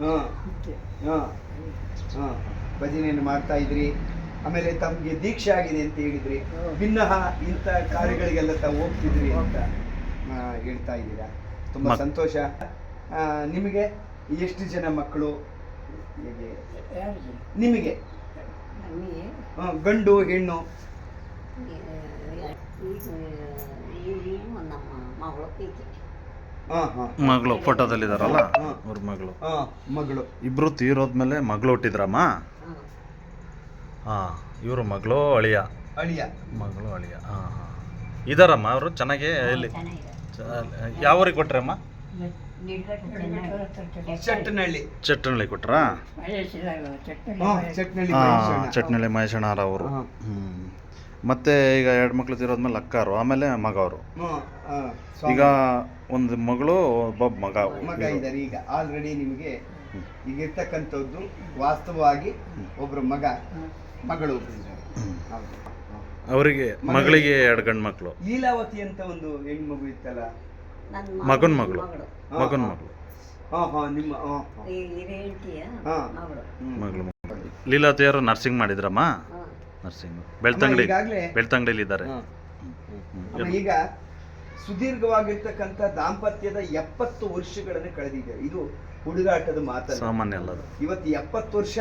ಹಾಂ. ಇಷ್ಟೇ ಹಾಂ. ಹಾಂ. ಭಜನೆಯನ್ನು ಮಾಡ್ತಾ ಇದ್ರಿ. ಆಮೇಲೆ ತಮಗೆ ದೀಕ್ಷೆ ಆಗಿದೆ ಅಂತ ಹೇಳಿದ್ರಿ. ವಿನ್ನಹ ಭಿನ್ನಹ ಇಂಥ ಕಾರ್ಯಗಳಿಗೆಲ್ಲ ತಾವು ಹೋಗ್ತಿದ್ರಿ ಅಂತ ಹೇಳ್ತಾ ಇದ್ದೀರಾ. ತುಂಬ ಸಂತೋಷ. ನಿಮಗೆ ಎಷ್ಟು ಜನ ಮಕ್ಕಳು? ನಿಮಗೆ? ಗಂಡು ಹೆಣ್ಣು? ನಮ್ಮ ಮಗಳು ಮಗಳು ಫೋಟೋದಲ್ಲಿ ಇದಾರಲ್ಲ ಅವ್ರ ಮಗಳು. ಹಾಂ ಮಗಳು. ಇಬ್ರು ತೀರೋದ್ಮೇಲೆ ಮಗಳು ಹುಟ್ಟಿದ್ರಮ್ಮ? ಹಾಂ ಇವರು ಮಗಳು ಅಳಿಯ. ಅಳಿಯ. ಮಗಳು ಅಳಿಯ. ಹಾ ಹಾ. ಇದಾರಮ್ಮ ಅವರು? ಚೆನ್ನಾಗಿ ಎಲ್ಲಿ ಚ- ಯಾವ ಊರಿಗೆ ಕೊಟ್ರಮ್ಮ? ಚಟ್ನಳ್ಳಿ. ಚಟ್ನಳ್ಳಿ ಕೊಟ್ರಾ? ಹಾಂ ಚಟ್ನಳ್ಳಿ ಮಹೇಶಣ್ಣರ ಅವರು. ಹ್ಮ್. ಮತ್ತೆ ಈಗ ಎರಡು ಮಕ್ಳು ಅಕ್ಕ ಅಕ್ಕಾರು ಆಮೇಲೆ ಮಗ ಅವರು ಈಗ ಒಂದು ಮಗಳು ಒಬ್ಬ ಮಗ. ಮಗ ಇದ್ದಾರೆ ಈಗ. ಆಲ್ರೆಡಿ ನಿಮಗೆ ಈಗ ಇರ್ತಕ್ಕಂಥದ್ದು ವಾಸ್ತವವಾಗಿ ಒಬ್ಬರು ಮಗ ಮಗಳು ಹೌದು. ಅವರಿಗೆ ಮಗಳಿಗೆ ಎರಡು ಗಂಡು ಮಕ್ಕಳು ಲೀಲಾವತಿ ಅಂತ ಒಂದು ಹೆಣ್ಣು ಮಗು ಇತ್ತಲ್ಲ? ಮಗನ ಮಗಳು. ಮಗನ ಮಗಳು. ಹಾ ಹಾ ನಿಮ್ಮ. ಮಗಳು. ಮಗಳು ಮಗಳು. ನರ್ಸಿಂಗ್ ಮಾಡಿದ್ರಮ್ಮ? ನರ್ಸಿಂಗ್. ಬೆಳ್ತಂಗಡಿ ಈಗಾಗ್ಲೇ ಬೆಳ್ತಂಗಡಿಲಿ ಇದ್ದಾರೆ. ಹಾ. ಆಮೇಲೆ ಈಗ ಸುದೀರ್ಘವಾಗಿರ್ತಕ್ಕಂಥ ದಾಂಪತ್ಯದ ಎಪ್ಪತ್ತು ವರ್ಷಗಳನ್ನು ಕಳೆದಿದೆ. ಇದು ಹುಡುಗಾಟದ ಮಾತಲ್ಲ. ಸಾಮಾನ್ಯ ಅಲ್ಲ ಅದು. ಇವತ್ತು ಎಪ್ಪತ್ತು ವರ್ಷ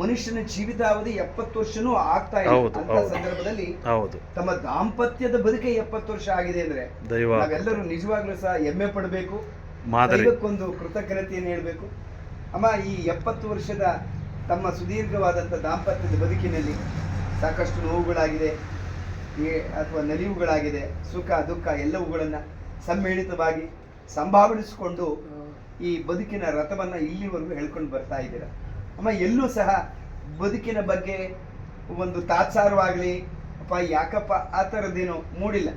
ಮನುಷ್ಯನ ಜೀವಿತಾವಧಿ ಎಪ್ಪತ್ತು ವರ್ಷನೂ ಆಗ್ತಾ ಇದೆ ಹೌದು, ಅಂತ ಹೌದು. ಸಂದರ್ಭದಲ್ಲಿ ಹೌದು. ತಮ್ಮ ದಾಂಪತ್ಯದ ಬದುಕೆ ಎಪ್ಪತ್ತು ವರ್ಷ ಆಗಿದೆ ಅಂದ್ರೆ ದೈವ ನಾವೆಲ್ಲರೂ ನಿಜವಾಗ್ಲೂ ಸಹ ಹೆಮ್ಮೆ ಪಡಬೇಕು. ಮಾದರಿ. ದೈವಕ್ಕೊಂದು ಕೃತಜ್ಞತೆಯನ್ನು ಹೇಳ್ಬೇಕು. ಅಮ್ಮ ಈ ಎಪ್ಪತ್ತು ವರ್ಷದ ತಮ್ಮ ಸುದೀರ್ಘವಾದಂಥ ದಾಂಪತ್ಯದ ಬದುಕಿನಲ್ಲಿ ಸಾಕಷ್ಟು ನೋವುಗಳಾಗಿದೆ ಅಥವಾ ನಲಿವುಗಳಾಗಿದೆ, ಸುಖ, ದುಃಖ ಎಲ್ಲವುಗಳನ್ನು ಸಮ್ಮಿಳಿತವಾಗಿ ಸಂಭಾವನಿಸಿಕೊಂಡು ಈ ಬದುಕಿನ ರಥವನ್ನ ಇಲ್ಲಿವರೆಗೂ ಹೇಳ್ಕೊಂಡು ಬರ್ತಾ ಇದ್ದೀರ. ಅಮ್ಮ, ಎಲ್ಲೂ ಸಹ ಬದುಕಿನ ಬಗ್ಗೆ ಒಂದು ತಾತ್ಸಾರವಾಗಲಿ, ಅಪ್ಪ, ಯಾಕಪ್ಪ ಆ ಥರದ್ದೇನು ಮೂಡಿಲ್ಲ.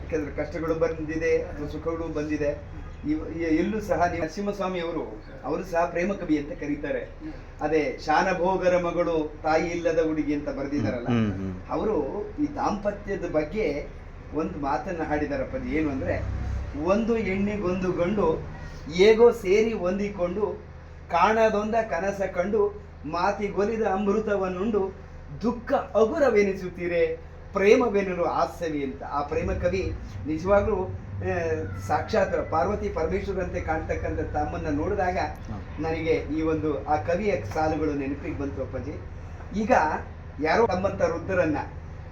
ಯಾಕಂದ್ರೆ ಕಷ್ಟಗಳು ಬಂದಿದೆ ಸುಖಗಳು ಬಂದಿದೆ. ಎಲ್ಲೂ ಸಹ ನರಸಿಂಹಸ್ವಾಮಿ ಅವರು ಅವರು ಸಹ ಪ್ರೇಮ ಕವಿ ಅಂತ ಕರೀತಾರೆ. ಅದೇ ಶಾನಭೋಗರ ಮಗಳು ತಾಯಿ ಇಲ್ಲದ ಹುಡುಗಿ ಅಂತ ಬರೆದಿದ್ದಾರಲ್ಲ ಅವರು ಈ ದಾಂಪತ್ಯದ ಬಗ್ಗೆ ಒಂದು ಮಾತನ್ನ ಹಾಡಿದಾರಪ್ಪ ಅದು ಏನು ಅಂದ್ರೆ ಒಂದು ಹೆಣ್ಣಿಗೊಂದು ಗಂಡು ಹೇಗೋ ಸೇರಿ ಹೊಂದಿಕೊಂಡು ಕಾಣದೊಂದ ಕನಸ ಕಂಡು ಮಾತಿಗೊಲಿದ ಅಮೃತವನ್ನುಂಡು ದುಃಖ ಅಗುರವೆನಿಸುತ್ತೀರೆ ಪ್ರೇಮವೆನರು ಹಾಸ್ಯವಿ ಅಂತ. ಆ ಪ್ರೇಮ ಕವಿ ನಿಜವಾಗ್ಲೂ ಸಾಕ್ಷಾತ್ ಪಾರ್ವತಿ ಪರಮೇಶ್ವರಂತೆ ಕಾಣ್ತಕ್ಕಂಥ ತಮ್ಮನ್ನ ನೋಡಿದಾಗ ನನಗೆ ಈ ಒಂದು ಆ ಕವಿಯ ಸಾಲುಗಳು ನೆನಪಿಗೆ ಬಂತು ಅಪ್ಪಾಜಿ. ಈಗ ಯಾರೋ ತಮ್ಮಂತ ವೃದ್ಧರನ್ನ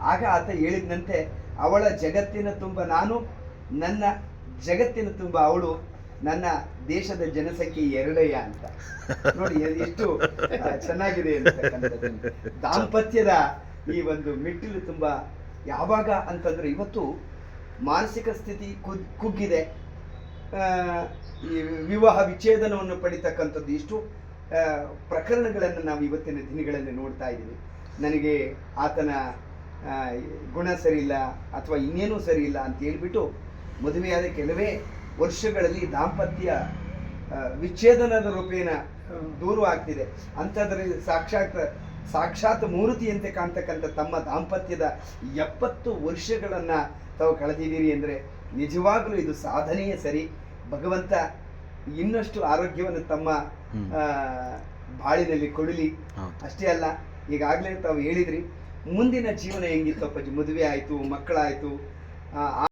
ಆಗ ಆತ ಹೇಳಿದಂತೆ ಅವಳ ಜಗತ್ತಿನ ತುಂಬ ನಾನು ನನ್ನ ಜಗತ್ತಿನ ತುಂಬ ಅವಳು ನನ್ನ ದೇಶದ ಜನಸಂಖ್ಯೆ ಎರಡಯ್ಯ ಅಂತ. ನೋಡಿ ಎಷ್ಟು ಚೆನ್ನಾಗಿದೆ ದಾಂಪತ್ಯದ ಈ ಒಂದು ಮೆಟ್ಟಿಲು ತುಂಬಾ ಯಾವಾಗ ಅಂತಂದ್ರೆ ಇವತ್ತು ಮಾನಸಿಕ ಸ್ಥಿತಿ ಕುಗ್- ಕುಗ್ಗಿದೆ. ಈ ವಿವಾಹ ವಿಚ್ಛೇದನವನ್ನು ಪಡಿತಕ್ಕಂಥದ್ದು ಇಷ್ಟು ಪ್ರಕರಣಗಳನ್ನು ನಾವು ಇವತ್ತಿನ ದಿನಗಳಲ್ಲಿ ನೋಡ್ತಾ ಇದ್ದೀವಿ. ನನಗೆ ಆತನ ಗುಣ ಸರಿಯಿಲ್ಲ ಇಲ್ಲ ಅಥವಾ ಇನ್ನೇನೂ ಸರಿಯಿಲ್ಲ ಇಲ್ಲ ಅಂತ ಹೇಳಿಬಿಟ್ಟು ಮದುವೆಯಾದ ಕೆಲವೇ ವರ್ಷಗಳಲ್ಲಿ ದಾಂಪತ್ಯ ವಿಚ್ಛೇದನದ ರೂಪೇಣ ದೂರು ಆಗ್ತಿದೆ. ಅಂಥದ್ರಲ್ಲಿ ಸಾಕ್ಷಾತ್ ಸಾಕ್ಷಾತ್ ಮೂರ್ತಿಯಂತೆ ಕಾಣ್ತಕ್ಕಂಥ ತಮ್ಮ ದಾಂಪತ್ಯದ ಎಪ್ಪತ್ತು ವರ್ಷಗಳನ್ನ ತಾವು ಕಳೆದಿದ್ದೀರಿ ಅಂದರೆ ನಿಜವಾಗಲೂ ಇದು ಸಾಧನೆಯೇ ಸರಿ ಭಗವಂತ ಇನ್ನಷ್ಟು ಆರೋಗ್ಯವನ್ನು ತಮ್ಮ. ಬಾಳಿನಲ್ಲಿ ಕೊಡಲಿ. ಅಷ್ಟೇ ಅಲ್ಲ ಈಗಾಗಲೇ ತಾವು ಹೇಳಿದ್ರಿ ಮುಂದಿನ ಜೀವನ ಹೆಂಗಿತ್ತು ಅಪ್ಪಾಜಿ ಮದುವೆ ಆಯಿತು ಮಕ್ಕಳಾಯಿತು